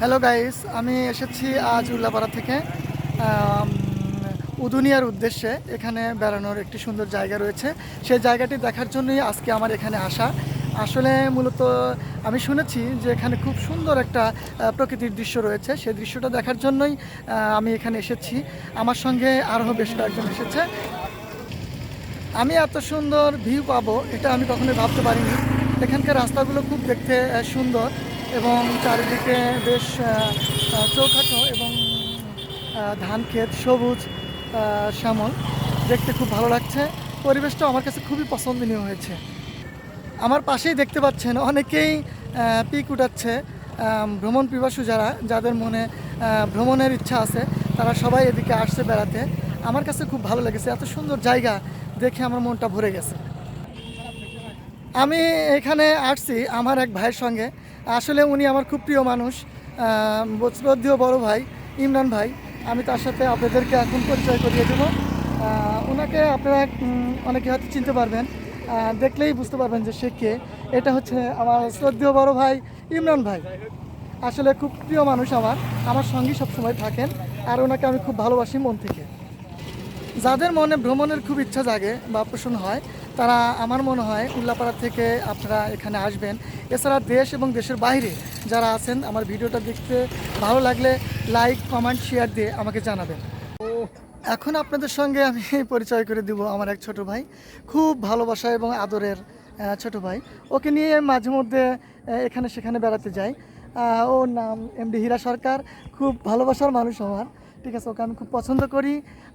Hello guys আমি এসেছি আজ উল্লাপাড়া থেকে উদুনিয়ার উদ্দেশ্যে এখানে বেড়ানোর একটি সুন্দর জায়গা রয়েছে। সেই জায়গাটি দেখার জন্যই আজকে আমার এখানে আসা। আসলে মূলত আমি শুনেছি যে এখানে খুব সুন্দর একটা প্রকৃতির দৃশ্য রয়েছে। সেই দৃশ্যটা দেখার জন্যই আমি এখানে এসেছি। আমার সঙ্গে আরও বেশ কয়েকজন এসেছে। আমি এত সুন্দর ভিউ পাবো, এটা আমি কখনোই ভাবতে পারিনি। এখানকার রাস্তাগুলো খুব দেখতে সুন্দর। এবং চারিদিকে বেশ চৌখাটো এবং ধান ক্ষেত সবুজ শ্যামল। দেখতে খুব ভালো লাগছে। পরিবেশটা আমার কাছে খুবই পছন্দনীয় হয়েছে। আমার পাশেই দেখতে পাচ্ছেন অনেকেই পিক উঠাচ্ছে। ভ্রমণ পিপাসু যারা, যাদের মনে ভ্রমণের ইচ্ছা আছে, তারা সবাই এদিকে আসছে বেড়াতে। আমার কাছে খুব ভালো লেগেছে। এত সুন্দর জায়গা দেখে আমার মনটা ভরে গেছে। আমি এখানে আসছি আমার এক ভাইয়ের সঙ্গে। আসলে উনি আমার খুব প্রিয় মানুষ শ্রদ্ধেয় বড় ভাই, ইমরান ভাই। আমি তার সাথে আপনাদেরকে এখন পরিচয় করিয়ে দেবো। ওনাকে আপনারা অনেকে হয়তো চিনতে পারবেন। দেখলেই বুঝতে পারবেন যে সে কে। এটা হচ্ছে আমার শ্রদ্ধেয় বড় ভাই ইমরান ভাই। আসলে খুব প্রিয় মানুষ আমার। আমার সঙ্গেই সবসময় থাকেন আর ওনাকে আমি খুব ভালোবাসি মন থেকে। যাদের মনে ভ্রমণের খুব ইচ্ছা জাগে বা পোষণ হয় তারা আমার মনে হয় উল্লাপাড়া থেকে আপনারা এখানে আসবেন। এছাড়া দেশ এবং দেশের বাইরে যারা আছেন, আমার ভিডিওটা দেখতে ভালো লাগলে লাইক, কমেন্ট শেয়ার দিয়ে আমাকে জানাবেন। এখন আপনাদের সঙ্গে আমি পরিচয় করে দিব আমার এক ছোট ভাই। খুব ভালোবাসা এবং আদরের ছোট ভাই। ওকে নিয়ে মাঝে মধ্যে এখানে সেখানে বেড়াতে যাই। ওর নাম এমডি হীরা সরকার। খুব ভালোবাসার মানুষ আমার। ঠিক আছে, ওকে আমি খুব পছন্দ করি।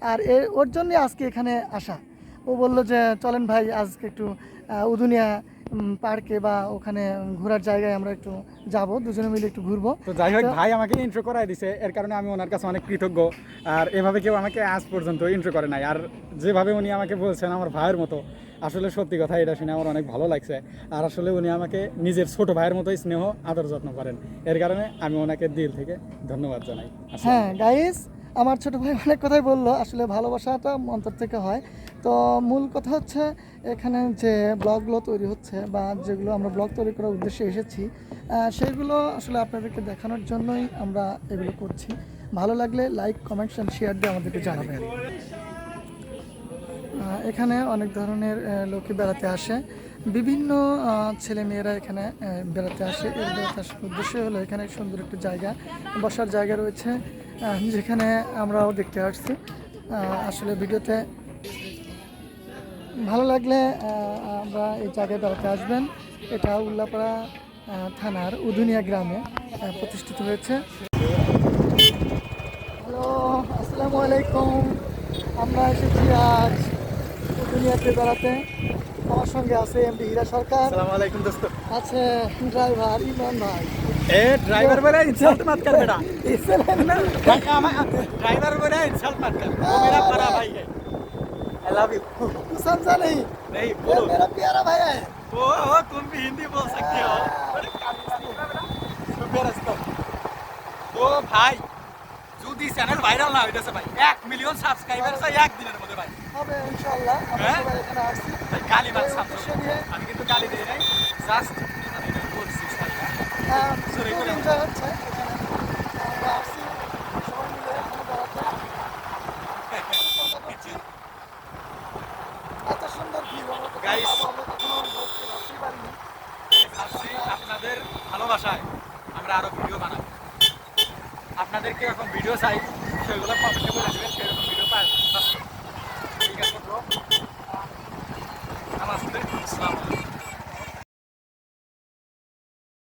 আর এ, ওর জন্যই আজকে এখানে আসা। ও বলল যে চলেন ভাই আজকে একটু উদুনিয়া পার্কে বা ওখানে ঘোরার জায়গায় আমরা একটু যাব দুজনে মিলে একটু ঘুরবো। তো যাই হোক ভাই আমাকে ইন্ট্রো করাই দিছে। এর কারণে আমি ওনার কাছে অনেক কৃতজ্ঞ। আর এভাবে কেউ আমাকে আজ পর্যন্ত ইন্ট্রো করে নাই। আর যেভাবে উনি আমাকে বলছেন আমার ভাইয়ের মতো আসলে সত্যি কথা এটা শুনে আমার অনেক ভালো লাগছে। আর আসলে উনি আমাকে নিজের ছোট ভাইয়ের মতোই স্নেহ আদর যত্ন করেন। এর কারণে আমি ওনাকে দিল থেকে ধন্যবাদ জানাই। হ্যাঁ গাইস আমার ছোট ভাই অনেক কথাই বলল, আসলে ভালোবাসাটা অন্তর থেকে হয়। তো মূল কথা হচ্ছে এখানে যে ব্লগগুলো তৈরি হচ্ছে বা যেগুলো আমরা ব্লগ তৈরি করার উদ্দেশ্যে এসেছি সেগুলো আসলে আপনাদেরকে দেখানোর জন্যই আমরা এগুলো করছি। ভালো লাগলে লাইক কমেন্ট অ্যান্ড শেয়ার দিয়ে আমাদেরকে জানাবেন। এখানে অনেক ধরনের লোকে বেড়াতে আসে। বিভিন্ন ছেলে মেয়েরা এখানে বেড়াতে আসে। এর বেড়াতে আসার উদ্দেশ্য হলো এখানে সুন্দর একটা জায়গা, বসার জায়গা রয়েছে। যেখানে আমরাও দেখতে আসছি। আসলে ভিডিওতে ভালো লাগলে আমরা এই জায়গায় বেড়াতে আসবেন। এটা উল্লাপাড়া থানার উদুনিয়া গ্রামে প্রতিষ্ঠিত হয়েছে। হ্যালো, আসসালামু আলাইকুম। আমরা এসেছি আজ দুনিয়াতে বেড়াতে। আমার সঙ্গে আছে এমডি হীরা সরকার আসসালামু আলাইকুম দোস্ত আছে ড্রাইভার ইমরান ভাই এ ড্রাইভার বলে ইনসাল্ট मत कर बेटा ड्राइवर बोले इंसल्ट मत कर वो मेरा बड़ा भाई है आई लव यू समझा नहीं नहीं ये बोलो मेरा प्यारा भाई है ओ ओ तुम भी हिंदी बोल सकते हो बड़े काबिल बेटा सुबह रास्ता ও ভাই যদি চ্যানেল ভাইরাল না হইতেছে ভাই এক মিলিয়ন সাবস্ক্রাইবার চাই একদিনের মধ্যে ভাই। হবে ইনশাআল্লাহ হ্যাঁ? এখানে আসছি। ভাই নিয়ে আমি কিন্তু গালি দিই নাই জাস্ট বলছি Sorry, খুব বলে। enjoy হচ্ছে আপনাদের ভালোবাসায় আমরা আরও ভিডিও বানাবো। আপনাদেরকে এখন ভিডিও চাই সেগুলো কমেন্টে বলে দেবেন সেরকম